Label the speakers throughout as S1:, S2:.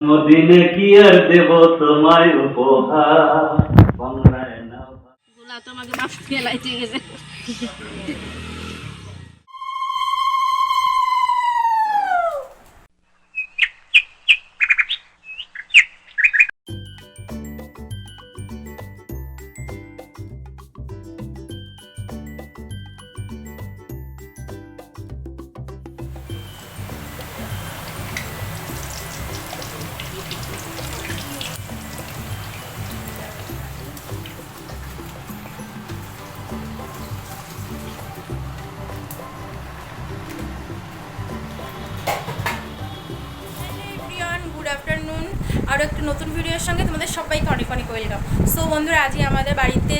S1: মদিনে কি আর দেব তোমায় উপহার? বাংলায় না
S2: গোলা তো আমাকে মাছ ফেলাইতে গেছে নতুন ভিডিওর সঙ্গে তোমাদের সবাইকে অনেক অনেক ওয়েলকাম। সো বন্ধুরা, আজকে আমাদের বাড়িতে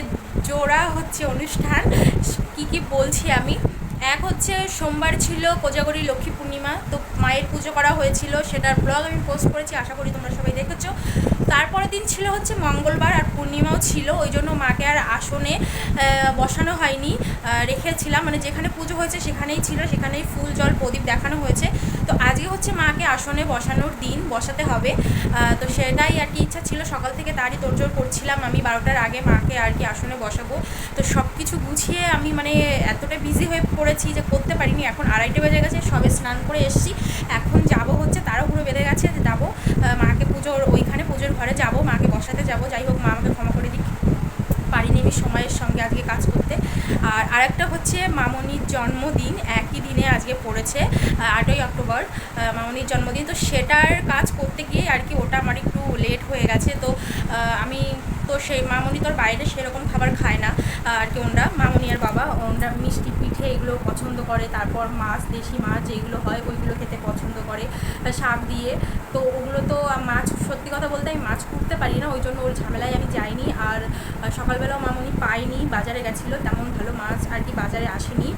S2: জোড়া হচ্ছে অনুষ্ঠান। কি কি বলছি আমি? এক হচ্ছে সোমবার ছিল কোজাগরি লক্ষ্মী পূর্ণিমা, তো মায়ের পুজো করা হয়েছিল, সেটার ব্লগ আমি পোস্ট করেছি, আশা করি তোমরা সবাই দেখেছ। তারপরের দিন ছিল হচ্ছে মঙ্গলবার আর পূর্ণিমাও ছিল, ওই জন্য মাকে আর আসনে বসানো হয়নি রেখেছিলাম মানে যেখানে পুজো হয়েছে সেখানেই ছিল, সেখানেই ফুল, জল, প্রদীপ দেখানো হয়েছে। তো আজকে হচ্ছে মাকে আসনে বসানোর দিন, বসাতে হবে তো সেটাই আর কি ইচ্ছা ছিল, সকাল থেকে তারই তোড়জোড় করছিলাম, আমি বারোটার আগে মাকে আর কি আসনে বসাবো। তো সব কিছু গুছিয়ে আমি মানে এতটা বিজি হয়ে পড়েছি যে করতে পারিনি, এখন আড়াইটে বেজে গেছে, সবে স্নান করে এসেছি। এখন যাব হচ্ছে তারও পুরো বেঁধে গেছে, যাব মাকে পুজোর, ওইখানে পুজোর ঘরে যাব, মাকে বসাতে যাব, যাই হোক, মা আমাকে ক্ষমা করে দিক। পারিনি আমি সময়ের সঙ্গে আজকে কাজ করতে। আর আরেকটা হচ্ছে মামনির জন্মদিন, একই দিনে আজকে পড়েছে আটই অক্টোবর মামনির জন্মদিন। তো সেটার কাজ করতে গিয়ে আর কি ওটা আমার একটু লেট হয়ে গেছে। তো আমি তো সেই মামনি তোর বাইরে সেরকম খাবার খায় না। আর কি ওনরা মামনি আর বাবা, ওনরা মিষ্টি পিঠে এগুলো পছন্দ করে, তারপর মাছ, দেশি মাছ যেগুলো হয় ওইগুলো খেতে পছন্দ করে শাক দিয়ে। তো ওগুলো তো মাছ, সত্যি কথা বলতে আমি মাছ কুটতে পারি না, ওই জন্য ওর ঝামেলায় আমি যাইনি। আর সকালবেলাও মামনি পাইনি, বাজারে গেছিল, তেমন ভালো মাছ আর কি বাজারে আসেনি।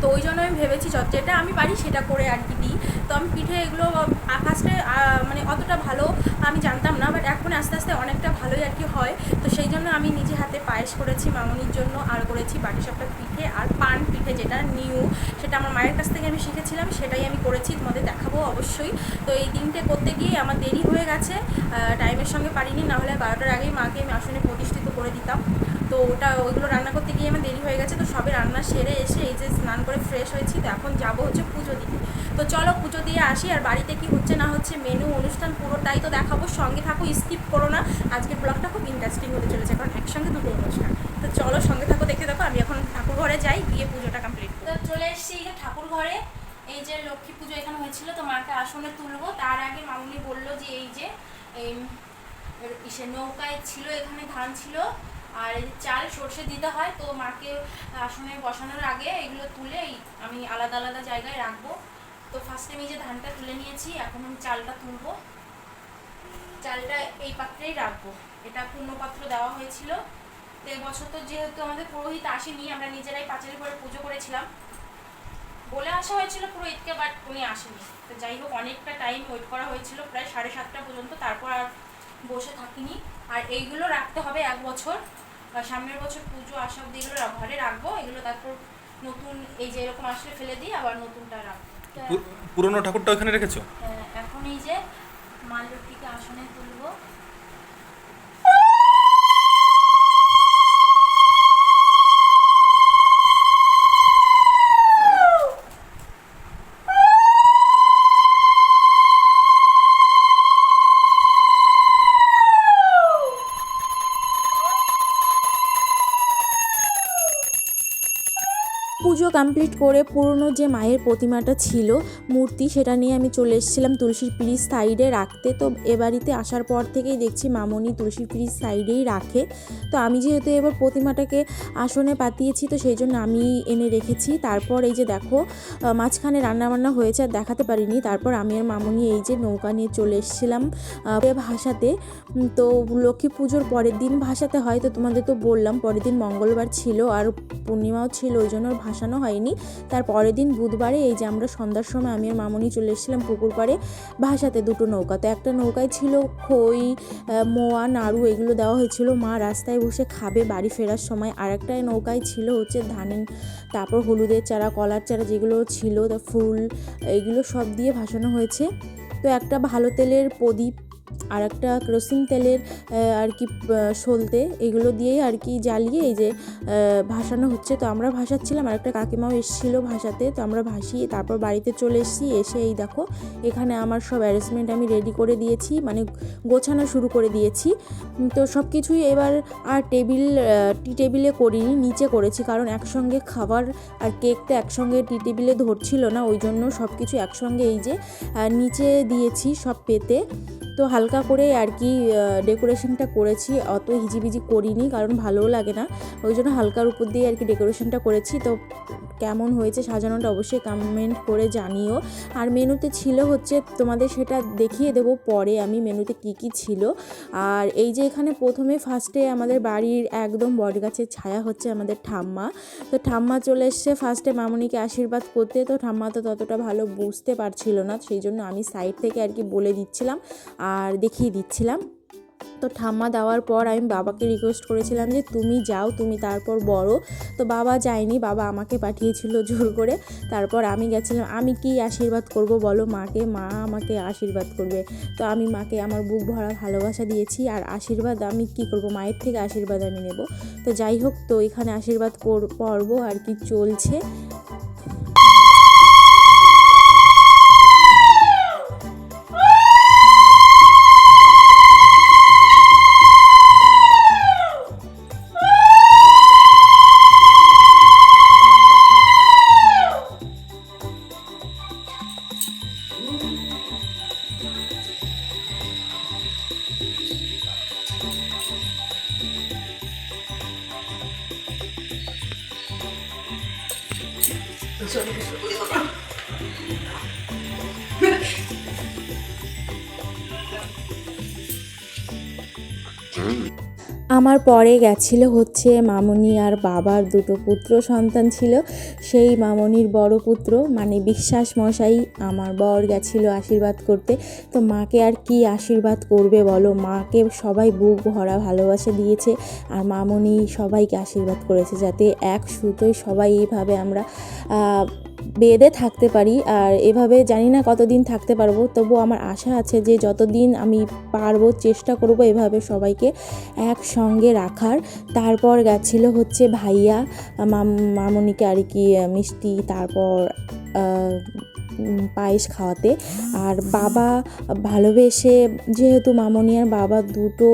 S2: তো ওই জন্য আমি ভেবেছি যেটা আমি পারি সেটা করে আর কি দিই। তো আমি পিঠে এগুলো ফার্স্টে মানে অতটা ভালো আমি জানতাম না বাট এখন আস্তে আস্তে অনেকটা ভালোই আর কি হয়। তো সেই জন্য আমি নিজে হাতে পায়েস করেছি, মামনির জন্য আর করেছি বাটি বাটিসাপটা পিঠে আর পান পিঠে যেটা নিউ, সেটা আমার মায়ের কাছ থেকে আমি শিখেছিলাম, সেটাই আমি করেছি, তোমাদের দেখাবো অবশ্যই। তো এই দিনটে করতে গিয়ে আমার দেরি হয়ে গেছে টাইমের সঙ্গে পারিনি নাহলে বারোটার আগেই মাকে আমি আসনে প্রতিষ্ঠিত করে দিতাম। তো ওটা, ওইগুলো রান্না করতে গিয়ে আমার দেরি হয়ে গেছে, তো সবে রান্না সেরে এসে এই যে স্নান করে ফ্রেশ হয়েছি, তো এখন যাব হচ্ছে পুজো দিতে। তো চলো পুজো দিয়ে আসি, আর বাড়িতে কি হচ্ছে না হচ্ছে মেনু অনুষ্ঠান পুরোটাই তো দেখাবো। সঙ্গে থাকো স্কিপ করো না। আজকের ব্লগটা খুব ইন্টারেস্টিং হতে চলেছে, কারণ একসঙ্গে দুটো অনুষ্ঠান। তো চলো সঙ্গে থাকো দেখতে দেখো, আমি এখন ঠাকুর ঘরে যাই, গিয়ে পুজোটা কমপ্লিট তো চলে এসেছি এই যে ঠাকুর ঘরে। এই যে লক্ষ্মী পুজো এখানে হয়েছিল, তো মাকে আসনে তুলবো। তার আগে মামুনি বলল যে এই যে ইসে নৌকায় ছিল, এখানে ধান ছিল, আর চাল সর্ষে দিতে হয়। তো মাকে আসনে বসানোর আগে এগুলো তুলে আমি আলাদা আলাদা জায়গায় রাখব। তো ফার্স্টে আমি যে ধানটা তুলে নিয়েছি, এখন আমি চালটা তুলবো। চালটা এই পাত্রেই রাখব। এটা পূর্ণ পাত্র দেওয়া হয়েছিল। তো এবছর তো যেহেতু আমাদের পুরোহিত আসেনি, আমরা নিজেরাই পাঁচের করে পুজো করেছিলাম। বলে আসা হয়েছিল পুরোহিতকে বাট উনি আসেনি। তো যাই হোক, অনেকটা টাইম ওয়েট করা হয়েছিল, প্রায় সাড়ে সাতটা পর্যন্ত। তারপর আর বসে থাকিনি। আর এইগুলো রাখতে হবে এক বছর। সামনের বছর পুজো আসা অব্দি এগুলো ঘরে রাখব। এগুলো তারপর নতুন, এই যে এরকম আসলে ফেলে দিই, আবার নতুনটা রাখব।
S3: পুরনো ঠাকুরটা ওখানে রেখেছো?
S2: এখন এই যে মা লক্ষ্মীকে আসনে তুলবো।
S4: কমপ্লিট করে পুরনো যে মায়ের প্রতিমাটা ছিল, মূর্তি, সেটা নিয়ে আমি চলে এসেছিলাম তুলসীর পিড়ির সাইডে রাখতে। তো এ বাড়িতে আসার পর থেকেই দেখছি মামনি তুলসীর পিড়ির সাইডেই রাখে। তো আমি যেহেতু এবার প্রতিমাটাকে আসনে পাতিয়েছি, তো সেই জন্য আমি এনে রেখেছি। তারপর এই যে দেখো মাঝখানে রান্নাবান্না হয়েছে, আর দেখাতে পারিনি। তারপর আমি আর মামনি এই যে নৌকা নিয়ে চলে এসেছিলাম ভাসাতে তো লক্ষ্মী পুজোর পরের দিন ভাসাতে হয়, তো তোমাদের তো বললাম, পরের দিন মঙ্গলবার ছিল, আর পূর্ণিমাও ছিল, ওই জন্য ভাসানো হয়নি। তার পরের দিন বুধবারে এই যে আমরা সন্ধ্যার সময় আমি আর মামনি চলে এসেছিলাম পুকুর পাড়ে ভাসাতে দুটো নৌকা। তো একটা নৌকায় ছিল খই মোয়া, নাড়ু এগুলো দেওয়া হয়েছিল। মা রাস্তায় বসে খাবে বাড়ি ফেরার সময়। আর একটা নৌকায় ছিল হচ্ছে ধানের তারপর হলুদের চারা, কলার চারা যেগুলো ছিল ফুল, এগুলো সব দিয়ে ভাসানো হয়েছে।
S2: তো একটা ভালো তেলের প্রদীপ আর একটা কেরোসিন তেলের আর কি সলতে এগুলো দিয়েই আর কি জ্বালিয়ে এই যে ভাসানো হচ্ছে। তো আমরা ভাসাচ্ছিলাম আর একটা কাকিমাও এসেছিল ভাসাতে। তো আমরা ভাসিয়ে তারপর বাড়িতে চলে এসেছি। এসে এই দেখো, এখানে আমার সব অ্যারেঞ্জমেন্ট আমি রেডি করে দিয়েছি মানে গোছানো শুরু করে দিয়েছি। তো সব কিছুই এবার আর টেবিল টি টেবিলে করিনি, নিচে করেছি। কারণ একসঙ্গে খাবার আর কেকটা একসঙ্গে টি টেবিলে ধরছিল না, ওই জন্য সব কিছু একসঙ্গে এই যে নিচে দিয়েছি সব পেতে। তো হালকা করে আর কি ডেকোরেশনটা করেছি। অত হিজিবিজি করিনি, কারণ ভালোও লাগে না। ওই জন্য হালকার উপর দিয়ে আর কি ডেকোরেশনটা করেছি। তো কেমন হয়েছে সাজানোটা অবশ্যই কমেন্ট করে জানিও। আর মেনুতে ছিল হচ্ছে, তোমাদের সেটা দেখিয়ে দেবো পরে আমি মেনুতে কি কি ছিল। আর এই যে এখানে প্রথমে ফার্স্টে আমাদের বাড়ির একদম বটগাছের ছায়া হচ্ছে আমাদের ঠাম্মা। তো ঠাম্মা চলে এসছে ফার্স্টে মামনিকে আশীর্বাদ করতে। তো ঠাম্মা তো ততটা ভালো বুঝতে পারছিল না, সেই জন্য আমি সাইড থেকে আর কি বলে দিচ্ছিলাম। আর দেখিয়ে দিচ্ছিলাম। তো ঠাম্মা দেওয়ার পর আমি বাবাকে রিকোয়েস্ট করেছিলাম যে, তুমি যাও, তুমি তারপর বড়। তো বাবা যায়নি, বাবা আমাকে পাঠিয়েছিল জোর করে। তারপর আমি গেছিলাম, আমি কি আশীর্বাদ করব বলো মাকে? মা আমাকে আশীর্বাদ করবে। তো আমি মাকে আমার বুক ভরা ভালোবাসা দিয়েছি, আর আশীর্বাদ আমি কি করব? মায়ের থেকে আশীর্বাদ আমি নেব। তো যাই হোক, তো এখানে আশীর্বাদ পর্ব আর কি চলছে। 真的是 আমার পরে গেছিল হচ্ছে মামনি আর বাবার দুটো পুত্র সন্তান ছিল। সেই মামনির বড় পুত্র মানে বিশ্বাস মশাই আমার বর গেছিল আশীর্বাদ করতে। তো মাকে আর কি আশীর্বাদ করবে বলো? মাকে সবাই বুক ভরা ভালোবাসা দিয়েছে আর মামনি সবাইকে আশীর্বাদ করেছে যাতে এক সুতোয় সবাই এইভাবে আমরা বেঁধে থাকতে পারি আর এভাবে জানি না কতদিন থাকতে পারব তবু আমার আশা আছে যে যতদিন আমি পারব, চেষ্টা করব এভাবে সবাইকে একসঙ্গে রাখার। তারপর গেছিল হচ্ছে ভাইয়া, মাম- মামনিকে আর কি, মিষ্টি, তারপর পায়েস খাওয়াতে। আর বাবা ভালোবেসে, যেহেতু মামনি আর বাবা দুটো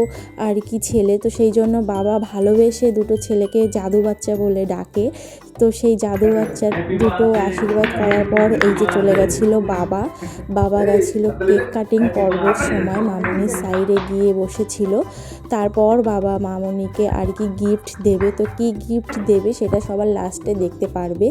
S2: আর কি ছেলে, তো সেই জন্য বাবা ভালোবেসে দুটো ছেলেকে জাদু বাচ্চা বলে ডাকে। তো সেই জাদু বাচ্চার দুটো আশীর্বাদ করার পর এই যে চলে গেছিল বাবা। বাবা গেছিল কেক কাটিং পর্বের সময় মামনির সাইডে গিয়ে বসেছিল। তারপর বাবা মামনিকে আর কি গিফট দেবে। তো কি গিফট দেবে সেটা সবার লাস্টে দেখতে পারবে।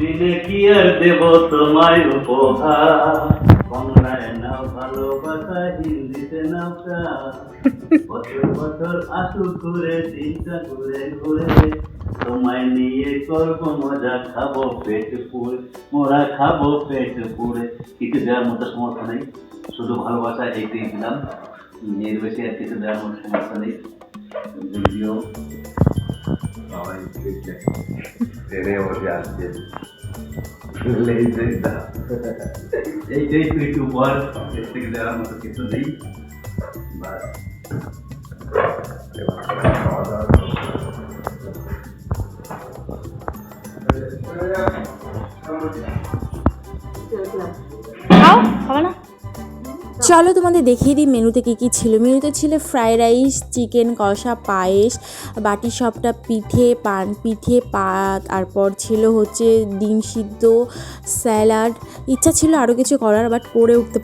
S1: দিনে কি আর দেব তোমায় উপহার? বাংলায় নাও ভালোবাসা, হিন্দিতে প্রাণ। বছর বছর আসু ঘুরে চিন্তা ঘুরে ঘুরে। তোমায় নিয়ে করব মজা, খাব পেট পুরে মোরা খাব পেট পুরে কিছু দেওয়ার মতো সমস্যা নেই। শুধু ভালোবাসা এইটাই দিলাম। এর আর কিছু দেওয়ার মতো সমস্যা নেই। যদিও
S5: সবাই দেখলে ট্রেনে বসে আসছে লেজের দাম
S1: এইটাই তুই একটু বল এর থেকে দেওয়ার মতো কিছু নেই বাস
S5: এবার খাওয়া দাওয়া
S2: চলো তোমাদের দেখিয়ে দিই মেনুতে কী কী ছিল। মেনুতে ছিল ফ্রায়েড রাইস চিকেন কষা পায়েস, বাটি সবটা পিঠে, পান পিঠে, পা, তারপর ছিল হচ্ছে ডিম সিদ্ধ, স্যালাড। ইচ্ছা ছিল আরও কিছু করার বাট করে উঠতে